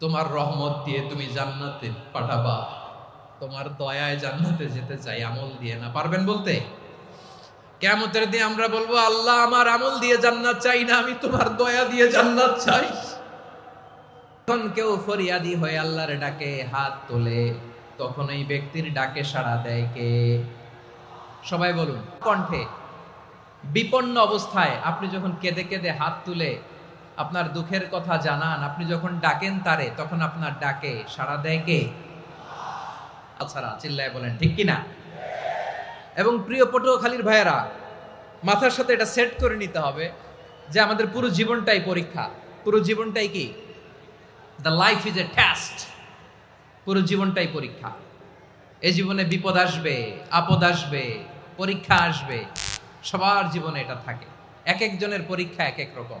তোমার রহমত দিয়ে তুমি জান্নাতে পাঠাবা। তোমার দয়ায় জান্নাতে যেতে চাই, আমল দিয়ে না। পারবেন বলতে? কেমতের দিয়ে আমরা বলব, আল্লাহ আমার আমল দিয়ে জান্নাত চাই না, আমি তোমার দয়া দিয়ে জান্নাত চাই। তখন কেউ ফরিয়াদি হয়ে আল্লাহর ডাকে হাত তোলে, তখন এই ব্যক্তির ডাকে সাড়া দেয় কে? সবাই বলুন, কণ্ঠে। বিপন্ন অবস্থায় আপনি যখন কেঁদে কেঁদে হাত তুলে আপনার দুঃখের কথা জানান, আপনি যখন ডাকেন তারে, তখন আপনার ডাকে সাড়া দেয় কে? আচ্ছা চিল্লায় বলেন, ঠিক কিনা? এবং প্রিয় পটুয়াখালীর ভাইয়েরা, মাথার সাথে এটা সেট করে নিতে হবে যে আমাদের পুরো জীবনটাই পরীক্ষা। পুরো জীবনটাই কি? The life is a test পুরো জীবনটাই পরীক্ষা। এই জীবনে বিপদ আসবে, আপদ আসবে, পরীক্ষা আসবে। সবার জীবনে এটা থাকে। এক একজনের পরীক্ষা এক এক রকম।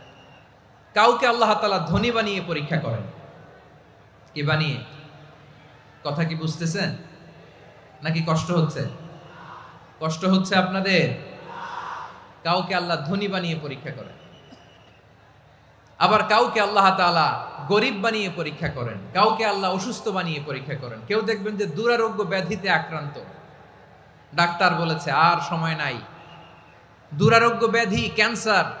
কাউকে আল্লাহ তালা ধনী বানিয়ে পরীক্ষা করেন। কি বানিয়ে? কথা কি বুঝতেছেন? নাকি কষ্ট হচ্ছে? কষ্ট হচ্ছে আপনাদের? কাউকে আল্লাহ ধনী বানিয়ে পরীক্ষা করেন। আবার কাউকে আল্লাহ তাআলা গরিব বানিয়ে পরীক্ষা করেন। কাউকে আল্লাহ অসুস্থ বানিয়ে পরীক্ষা করেন। কেউ দেখবেন যে দুরারোগ্য ব্যাধিতে আক্রান্ত। ডাক্তার বলেছে, আর সময় নাই। দুরারোগ্য ব্যাধি, ক্যান্সার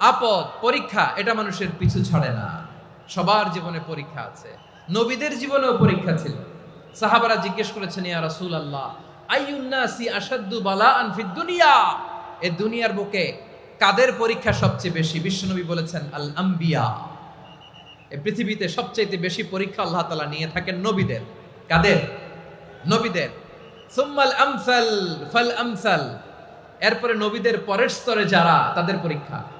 আপদ, পরীক্ষা, এটা মানুষের পিছু ছাড়ে না। সবার জীবনে পরীক্ষা আছে। নবীদের জীবনেও পরীক্ষা ছিল। সাহাবারা জিজ্ঞেস করেছেন, ইয়া রাসূল আল্লাহ আইয়ুন্নাসি আসাদ্দু বালা আনফিদ দুনিয়া? এ দুনিয়ার বুকে কাদের পরীক্ষা সবচেয়ে বেশি? বিশ্বনবী বলেছেন আল আম্বিয়া এ পৃথিবীতে সবচেয়ে বেশি পরীক্ষা আল্লাহ তালা নিয়ে থাকেন নবীদের। কাদের? নবীদের। সুম্মাল আমসাল, ফাল আমসাল। এরপরে নবীদের পরের স্তরে যারা, তাদের পরীক্ষা।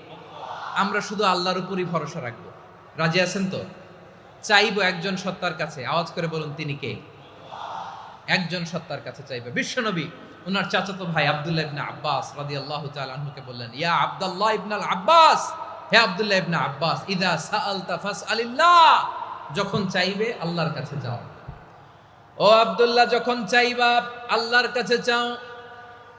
আমরা শুধু আল্লাহর উপরই ভরসা রাখব। রাজি আছেন তো? চাইব একজন সত্তার কাছে। আওয়াজ করে বলুন, তিনি কে? একজন সত্তার কাছে চাইবে। বিশ্বনবী ওনার চাচাতো ভাই আব্দুল্লাহ ইবনে আব্বাস রাদিয়াল্লাহু আল্লাহ আনহুকে বললেন, ইয়া আব্দুল্লাহ ইবনে আল আব্বাস! হে আবদুল্লাহ ইবনা আব্বাস, ইদা সাআলতা ফাসআলিল্লাহ! যখন চাইবে আল্লাহর কাছে যাও। ও আবদুল্লাহ, যখন চাইবা আল্লাহর কাছে চাও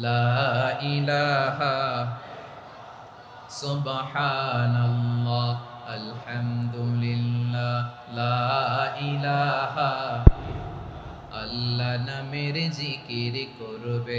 লা ইলাহা সুবহানাল্লাহ আলহামদুলিল্লাহ লা ইলাহা। আল্লাহ নামের জিকির করবে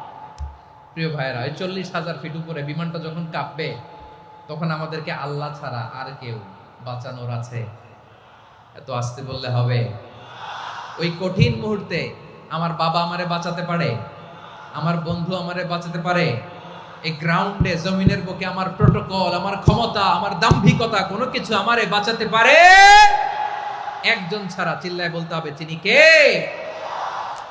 প্রিয় ভাইয়েরা, ওই চল্লিশ হাজার ফিট উপরে বিমানটা যখন কাঁপবে, তখন আমাদেরকে আল্লাহ ছাড়া আর কেউ বাঁচানোর আছে। এত আসতে বললে হবে। ওই কঠিন মুহূর্তে আমার বাবা আমারে বাঁচাতে পারে, আমার বন্ধু আমারে বাঁচাতে পারে। এই গ্রাউন্ডে জমিনের বুকে আমার প্রোটোকল আমার ক্ষমতা, আমার দাম্ভিকতা, কোনো কিছু আমারে বাঁচাতে পারে। একজন ছাড়া চিল্লায় বলতে হবে তিনি কে?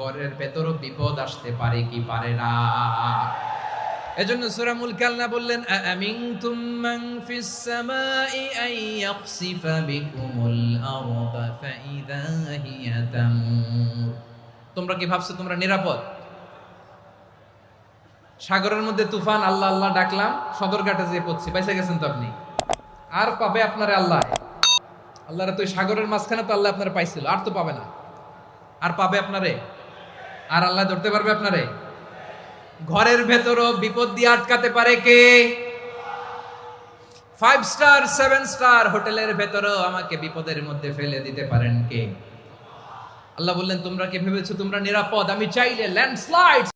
ঘরের ভেতরও বিপদ আসতে পারে কি পারে না। এজন্য সূরা মুলক আল্লাহ বললেন আমিনতুম মান ফিস সামাই আন ইয়াখসিফা বিকুমুল আরদা ফাইদা হিয়া তামুর। তোমরা কি ভাবছ তোমরা নিরাপদ? সাগরের মধ্যে তুফান, আল্লাহ আল্লাহ ডাকলাম, সদরঘাটে যেয়ে পড়ছি পয়সা গেছেন তো আপনি? আর পাবে আপনারে আল্লাহ। আল্লাহরে তো সাগরের মাঝখানে তো আল্লাহ আপনারা পাইছিল, আর তো পাবে না। আর পাবে আপনারে? আর আল্লাহ ধরতে পারবে আপনারে? ঘরের ভেতরও বিপদ দিয়ে আটকাতে পারে কে? ফাইভ স্টার সেভেন স্টার হোটেলের ভেতরও আমাকে বিপদের মধ্যে ফেলে দিতে পারেন কে? আল্লাহ বললেন, তোমরা কি ভেবেছো তোমরা নিরাপদ? আমি চাইলে ল্যান্ডস্লাইড